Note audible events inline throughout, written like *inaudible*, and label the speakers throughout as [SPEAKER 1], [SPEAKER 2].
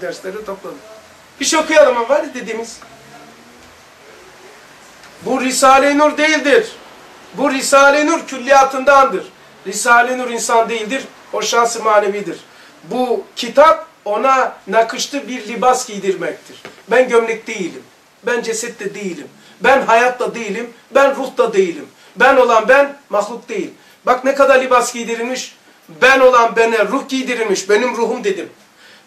[SPEAKER 1] bu dersleri topladım. Bir şey okuyalım ama var dediğimiz. Bu Risale-i Nur değildir. Bu Risale-i Nur külliyatındandır. Risale-i Nur insan değildir. O şahsı manevidir. Bu kitap ona nakışlı bir libas giydirmektir. Ben gömlek değilim. Ben ceset de değilim. Ben hayat da değilim. Ben ruh da değilim. Ben olan ben, mahluk değil. Bak ne kadar libas giydirilmiş. Ben olan bana ruh giydirilmiş. Benim ruhum dedim.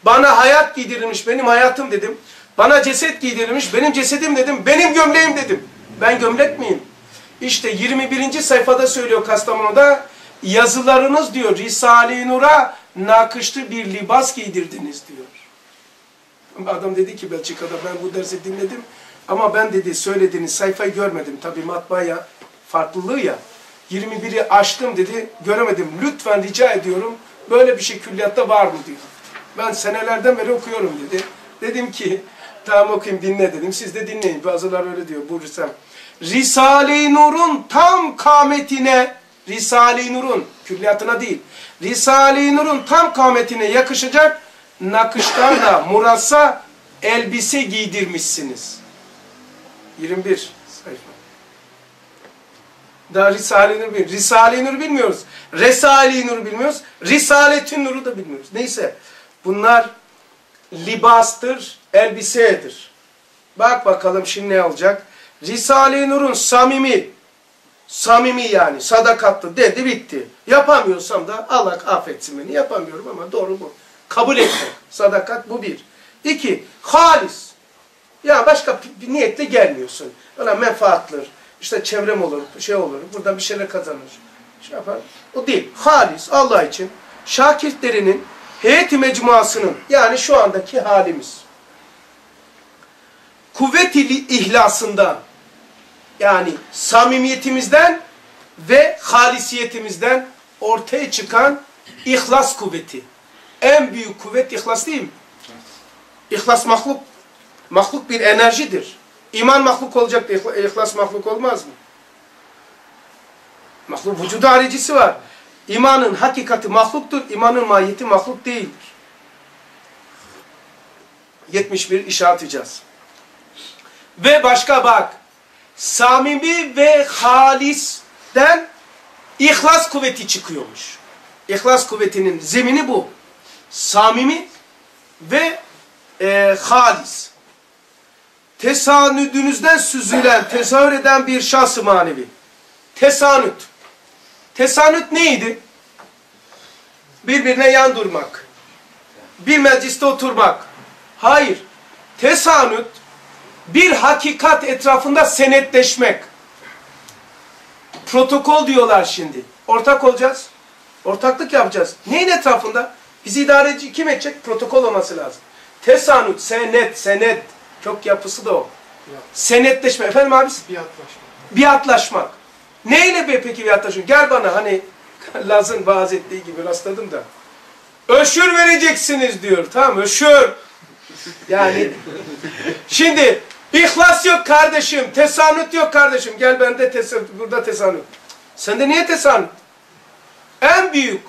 [SPEAKER 1] Bana hayat giydirilmiş. Benim hayatım dedim. Bana ceset giydirilmiş. Benim cesedim dedim. Benim gömleğim dedim. Ben gömlek miyim? İşte 21. sayfada söylüyor Kastamonu'da. Yazılarınız diyor Risale-i Nur'a nakışlı bir libas giydirdiniz diyor. Adam dedi ki Belçika'da ben bu dersi dinledim ama ben dedi söylediğiniz sayfayı görmedim. Tabi matbaaya farklılığı ya. 21'i açtım dedi göremedim. Lütfen rica ediyorum böyle bir şey külliyatta var mı diyor. Ben senelerden beri okuyorum dedi. Dedim ki tamam okuyayım dinle dedim. Siz de dinleyin. Bazıları öyle diyor. Bu Risale. Risale-i Nur'un tam kametine Risale-i Nur'un külliyatına değil. Risale-i Nur'un tam kametine yakışacak nakışlarla murassa elbise giydirmişsiniz. 21 sayfa. Daha Risale-i Nur bilmiyoruz. Risale-i Nur bilmiyoruz. Resale-i Nur bilmiyoruz. Risalet-i Nur'u da bilmiyoruz. Neyse. Bunlar libastır, elbisedir. Bak bakalım şimdi ne olacak. Risale-i Nur'un samimi, samimi yani sadakatlı dedi bitti. Yapamıyorsam da Allah affetsin beni. Yapamıyorum ama doğru bu. Kabul etmek. Sadakat bu bir. İki, halis. Ya başka bir niyetle gelmiyorsun. Bana menfaatler, işte çevrem olur, şey olur, buradan bir şeyler kazanır. Şey yapar. O değil. Halis, Allah için. Şakirtlerinin heyeti mecmuasının yani şu andaki halimiz. Kuvvet-i ihlasından yani samimiyetimizden ve halisiyetimizden ortaya çıkan ihlas kuvveti. En büyük kuvvet ihlas değil mi? İhlas mahluk. Mahluk bir enerjidir. İman mahluk olacak da ihlas mahluk olmaz mı? Mahluk vücudu haricisi var. İmanın hakikati mahluktur, imanın mahiyeti mahluk değildir. 71 işareteceğiz. Ve başka bak, samimi ve halisten ihlas kuvveti çıkıyormuş. İhlas kuvvetinin zemini bu. Samimi ve e, halis. Tesanüdünüzden süzülen, tezahür eden bir şahsı manevi. Tesanüt. Tesanüt neydi? Birbirine yan durmak. Bir mecliste oturmak. Hayır. Tesanüt bir hakikat etrafında senetleşmek. Protokol diyorlar şimdi. Ortak olacağız. Ortaklık yapacağız. Neyin etrafında? Bizi idareci kim edecek? Protokol olması lazım. Tesanüt, senet, senet. Çok yapısı da o. Senetleşme. Efendim abi?
[SPEAKER 2] Biatlaşma.
[SPEAKER 1] Biatlaşmak. Neyle be peki biatlaşmak? Gel bana hani *laughs* Laz'ın vaaz ettiği gibi rastladım da. Öşür vereceksiniz diyor. Tamam öşür. Yani *laughs* şimdi ihlas yok kardeşim. Tesanüt yok kardeşim. Gel bende tesanüt. Burada tesanüt. Sende niye tesanüt? En büyük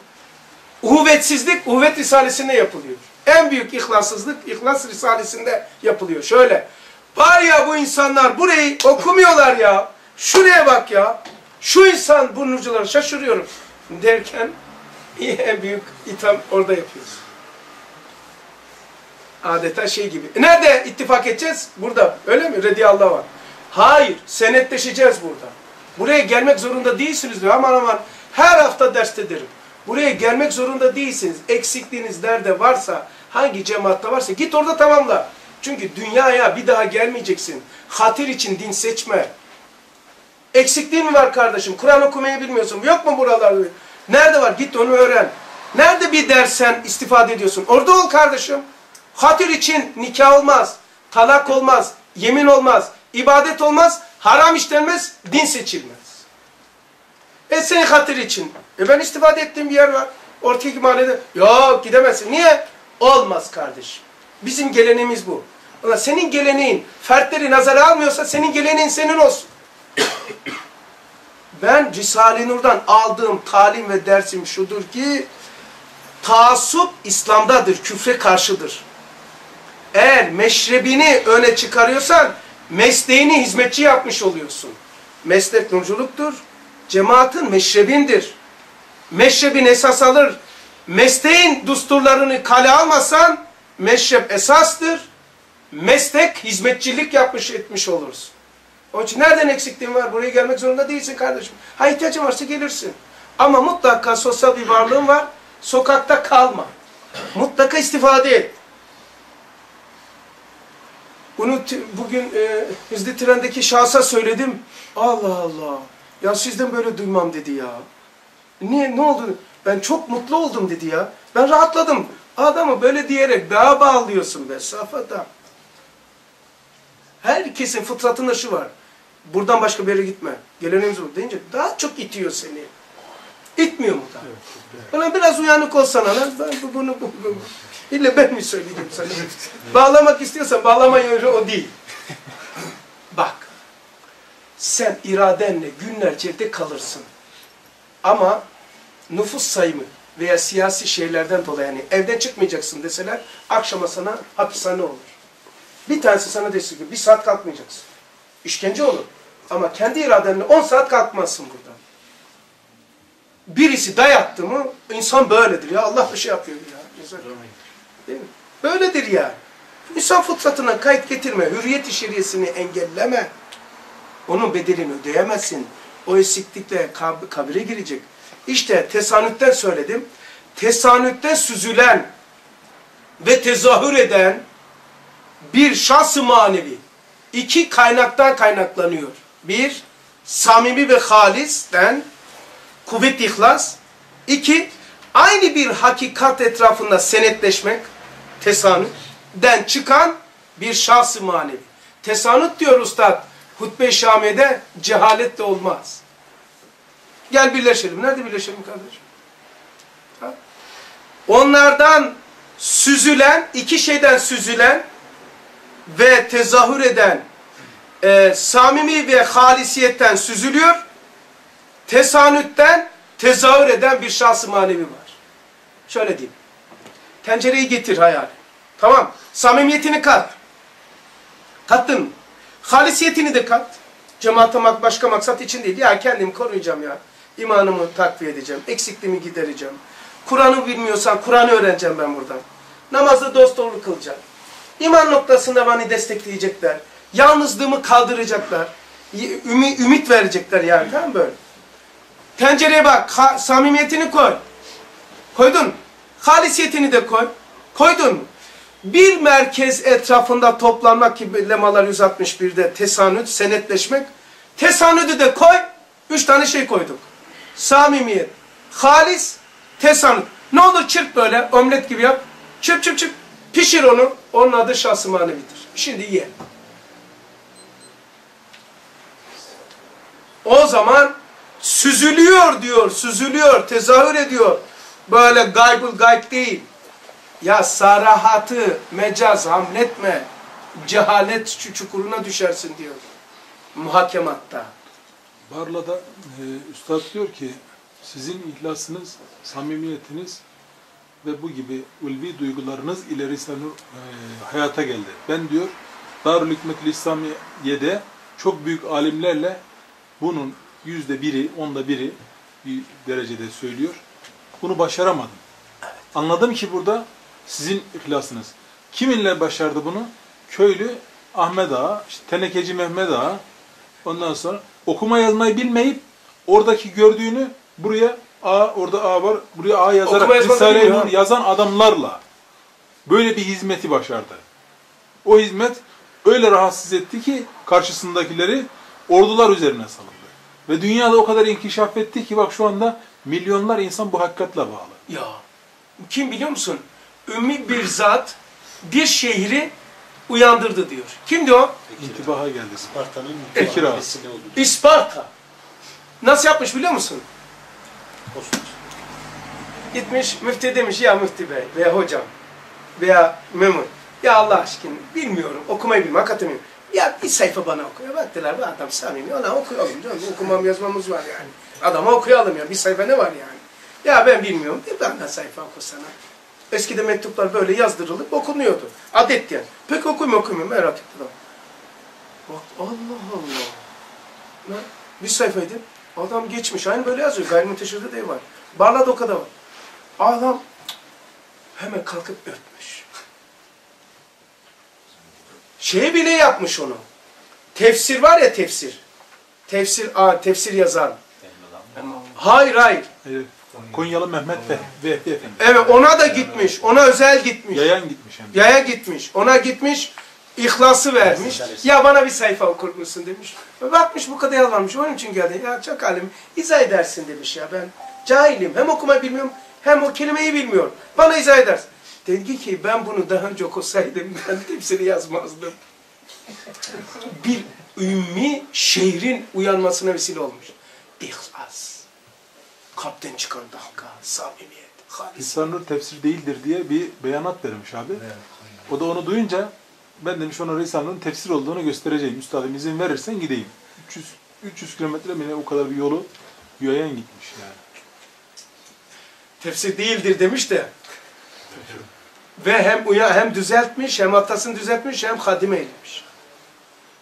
[SPEAKER 1] uhuvvetsizlik uhuvvet risalesinde yapılıyor. En büyük ihlassızlık ihlas risalesinde yapılıyor. Şöyle. Var ya bu insanlar burayı okumuyorlar ya. Şuraya bak ya. Şu insan bu nurcuları şaşırıyorum. Derken *laughs* en büyük itham orada yapıyoruz. Adeta şey gibi. E nerede ittifak edeceğiz? Burada. Öyle mi? Rediyallah var. Hayır. Senetleşeceğiz burada. Buraya gelmek zorunda değilsiniz diyor. Aman aman her hafta derste derim. Buraya gelmek zorunda değilsiniz. Eksikliğiniz nerede varsa, hangi cemaatte varsa git orada tamamla. Çünkü dünyaya bir daha gelmeyeceksin. Hatir için din seçme. Eksikliğin mi var kardeşim? Kur'an okumayı bilmiyorsun. Yok mu buralarda? Nerede var? Git onu öğren. Nerede bir dersen istifade ediyorsun? Orada ol kardeşim. Hatir için nikah olmaz, talak olmaz, yemin olmaz, ibadet olmaz, haram işlenmez, din seçilmez. E senin hatır için. E ben istifade ettiğim bir yer var. Ortadaki mahallede. Yok gidemezsin. Niye? Olmaz kardeşim. Bizim geleneğimiz bu. Ulan senin geleneğin fertleri nazara almıyorsa senin geleneğin senin olsun. Ben Risale-i Nur'dan aldığım talim ve dersim şudur ki taassup İslam'dadır, küfre karşıdır. Eğer meşrebini öne çıkarıyorsan mesleğini hizmetçi yapmış oluyorsun. Meslek nurculuktur. Cemaatin meşrebindir. Meşrebin esas alır. Mesleğin dusturlarını kale almasan meşrep esastır. Meslek hizmetçilik yapmış etmiş olursun. Onun için nereden eksikliğin var? Buraya gelmek zorunda değilsin kardeşim. Ha ihtiyacın varsa gelirsin. Ama mutlaka sosyal bir varlığın var. Sokakta kalma. Mutlaka istifade et. Bunu bugün e, hızlı trendeki şahsa söyledim. Allah Allah. Ya sizden böyle duymam dedi ya. Niye? Ne oldu? Ben çok mutlu oldum dedi ya. Ben rahatladım. Adamı böyle diyerek daha bağlıyorsun be safata. Herkesin fıtratında şu var. Buradan başka bir yere gitme. Geleneğimiz bu deyince daha çok itiyor seni. İtmiyor mu da? Evet, Ulan biraz uyanık olsana lan. Ben bu, bunu, bu, bu. İlle ben mi söyleyeyim sana? *laughs* Bağlamak istiyorsan bağlama yönü o değil. Bak. Sen iradenle günlerce evde kalırsın. Ama nüfus sayımı veya siyasi şeylerden dolayı yani evden çıkmayacaksın deseler akşama sana hapishane olur. Bir tanesi sana desin ki bir saat kalkmayacaksın. İşkence olur. Ama kendi iradenle 10 saat kalkmazsın buradan. Birisi dayattı mı insan böyledir ya. Allah bir şey yapıyor ya. Değil mi? Böyledir yani. İnsan fıtratına kayıt getirme. Hürriyet şeriyesini engelleme. Onun bedelini ödeyemezsin. O eksiklikle kab kabire girecek. İşte tesanütten söyledim. Tesanütten süzülen ve tezahür eden bir şahs manevi iki kaynaktan kaynaklanıyor. Bir, samimi ve halisten kuvvet ihlas. İki, aynı bir hakikat etrafında senetleşmek, tesanütten çıkan bir şahs manevi. Tesanüt diyor Ustad, hutbe-i şamede cehalet de olmaz. Gel birleşelim. Nerede birleşelim kardeşim? Ha? Onlardan süzülen, iki şeyden süzülen ve tezahür eden e, samimi ve halisiyetten süzülüyor. Tesanütten tezahür eden bir şahsı manevi var. Şöyle diyeyim. Tencereyi getir hayal. Tamam. Samimiyetini kat. Kattın? Halisiyetini de kat. Cemaate başka maksat için değil. Ya kendimi koruyacağım ya. İmanımı takviye edeceğim. Eksikliğimi gidereceğim. Kur'an'ı bilmiyorsan Kur'an'ı öğreneceğim ben buradan. Namazı dost doğru kılacağım. İman noktasında beni destekleyecekler. Yalnızlığımı kaldıracaklar. Ümi, ümit verecekler yani. Tamam böyle. Tencereye bak. Ha, samimiyetini koy. Koydun. Halisiyetini de koy. Koydun Bir merkez etrafında toplanmak gibi lemalar 161'de tesanüt, senetleşmek. Tesanüdü de koy. Üç tane şey koyduk. Samimiyet, halis, tesanüt. Ne olur çırp böyle, omlet gibi yap. Çırp çırp çırp. Pişir onu. Onun adı şahsı manevidir. Şimdi ye. O zaman süzülüyor diyor, süzülüyor, tezahür ediyor. Böyle gaybul gayb değil. Ya sarahatı mecaz hamletme. Cehalet çukuruna düşersin diyor. Muhakematta.
[SPEAKER 2] Barla'da e, Üstad diyor ki sizin ihlasınız, samimiyetiniz ve bu gibi ulvi duygularınız ileri sanır, e, hayata geldi. Ben diyor Darül Hükmetül İslamiye'de çok büyük alimlerle bunun yüzde biri, onda biri bir derecede söylüyor. Bunu başaramadım. Anladım ki burada sizin ihlasınız. Kiminle başardı bunu? Köylü Ahmet Ağa, işte Tenekeci Mehmet Ağa, ondan sonra okuma yazmayı bilmeyip oradaki gördüğünü buraya A, orada A var, buraya A yazarak Risale-i Nur yazan adamlarla böyle bir hizmeti başardı. O hizmet öyle rahatsız etti ki karşısındakileri ordular üzerine salındı. Ve dünyada o kadar inkişaf etti ki bak şu anda milyonlar insan bu hakikatle bağlı.
[SPEAKER 1] Ya kim biliyor musun? Ümmi bir zat bir şehri uyandırdı diyor. Kimdi o?
[SPEAKER 2] İntibaha geldi.
[SPEAKER 3] Sparta'nın
[SPEAKER 2] Ağa.
[SPEAKER 1] İsparta. Nasıl yapmış biliyor musun? Gitmiş müftü demiş ya müftü bey veya hocam veya memur. Ya Allah aşkına bilmiyorum okumayı bilmem hakikaten. Ya bir sayfa bana okuyor. Baktılar bu adam samimi. Ona okuyalım canım. Okumam yazmamız var yani. Adama okuyalım ya. Bir sayfa ne var yani? Ya ben bilmiyorum. Bir bana sayfa okusana. Eskide mektuplar böyle yazdırılıp okunuyordu. Adet yani. Pek okuyayım okuyayım merak ettim. Bak Allah Allah. Ne? Bir sayfaydı. Adam geçmiş. Aynı böyle yazıyor. Gayrimenteşhirde de var. Kadar var. Adam hemen kalkıp öpmüş. Şey bile yapmış onu. Tefsir var ya tefsir. Tefsir, aa, tefsir yazar. Hayır hayır.
[SPEAKER 2] Evet. Konyalı Mehmet Veh- Vehbi Efendi.
[SPEAKER 1] Evet ona da gitmiş. Ona özel gitmiş.
[SPEAKER 2] Yayan gitmiş hem de.
[SPEAKER 1] Yaya gitmiş. Ona gitmiş. İhlası vermiş. Ya bana bir sayfa okur musun demiş. Bakmış bu kadar yalvarmış. Onun için geldi. Ya çok halim. izah edersin demiş ya ben. Cahilim. Hem okumayı bilmiyorum hem o kelimeyi bilmiyorum. Bana izah edersin. Dedi ki ben bunu daha önce okusaydım *laughs* ben hepsini yazmazdım. bir ümmi şehrin uyanmasına vesile olmuş. İhlas. Kalpten çıkan dalga, samimiyet, halis.
[SPEAKER 2] Nur tefsir değildir diye bir beyanat vermiş abi. O da onu duyunca ben demiş ona Risale-i Nur'un tefsir olduğunu göstereceğim. Üstadım izin verirsen gideyim. 300 300 kilometre mi ne o kadar bir yolu yayan gitmiş yani.
[SPEAKER 1] tefsir değildir demiş de. Ve hem uya hem düzeltmiş, hem hatasını düzeltmiş, hem hadime eylemiş.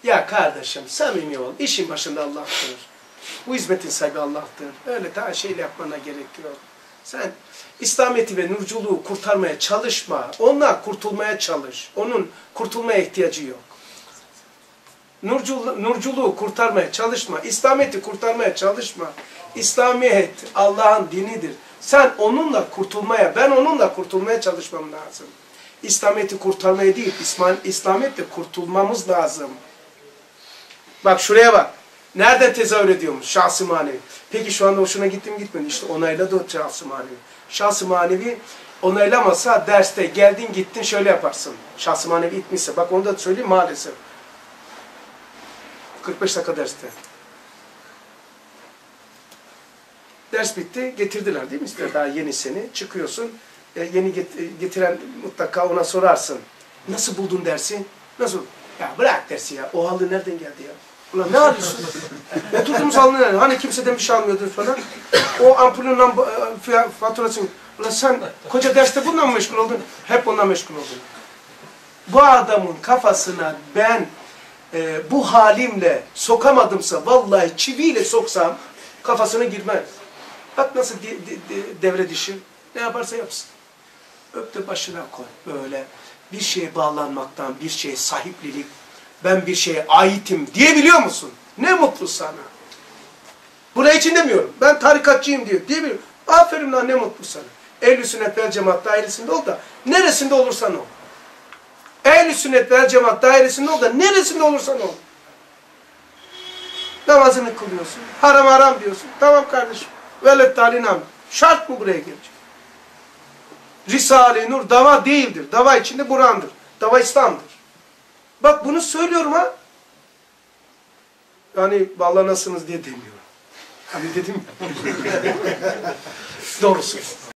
[SPEAKER 1] Ya kardeşim samimi ol. İşin başında Allah'tır. Bu hizmetin sahibi Allah'tır. Öyle daha şeyle yapmana gerek yok. Sen İslamiyet'i ve nurculuğu kurtarmaya çalışma. Onunla kurtulmaya çalış. Onun kurtulmaya ihtiyacı yok. Nurculuğu, nurculuğu kurtarmaya çalışma. İslamiyet'i kurtarmaya çalışma. İslamiyet Allah'ın dinidir. Sen onunla kurtulmaya, ben onunla kurtulmaya çalışmam lazım. İslamiyet'i kurtarmaya değil, İslam, İslamiyet'le kurtulmamız lazım. Bak şuraya bak. Nereden tezahür ediyormuş? Şahsı manevi. Peki şu anda hoşuna gitti mi gitmedi? İşte onayladı o şahsı manevi. Şahsı manevi onaylamasa derste geldin gittin şöyle yaparsın. Şahsı manevi itmişse. Bak onu da söyleyeyim maalesef. 45 dakika derste. Ders bitti, getirdiler değil mi? İşte daha yeni seni. Çıkıyorsun, e, yeni get- getiren mutlaka ona sorarsın. Nasıl buldun dersi? Nasıl? Ya bırak dersi ya. O halı nereden geldi ya? Ulan ne arıyorsun? Oturduğumuz halı nerede? Hani kimseden bir şey almıyordun falan. O ampulün e, faturasını. Ulan sen koca derste bununla mı meşgul oldun? Hep onunla meşgul oldun. Bu adamın kafasına ben e, bu halimle sokamadımsa vallahi çiviyle soksam kafasına girmez. Bak nasıl di- di- di- devre dişi. Ne yaparsa yapsın. Öp de başına koy. Böyle bir şeye bağlanmaktan, bir şeye sahiplilik, ben bir şeye aitim diyebiliyor musun? Ne mutlu sana. Buraya için demiyorum. Ben tarikatçıyım diyor. Diyebiliyorum. Aferin lan ne mutlu sana. Ehl-i sünnet vel cemaat dairesinde ol da neresinde olursan ol. Ehl-i sünnet vel cemaat dairesinde ol da neresinde olursan ol. Namazını kılıyorsun. Haram haram diyorsun. Tamam kardeşim. Velet talinam. Şart mı buraya gelecek? Risale-i Nur dava değildir. Dava içinde Kur'an'dır. Dava İslam'dır. Bak bunu söylüyorum ha. Yani vallahi nasılsınız diye demiyorum. Hani dedim. *laughs* Doğrusu.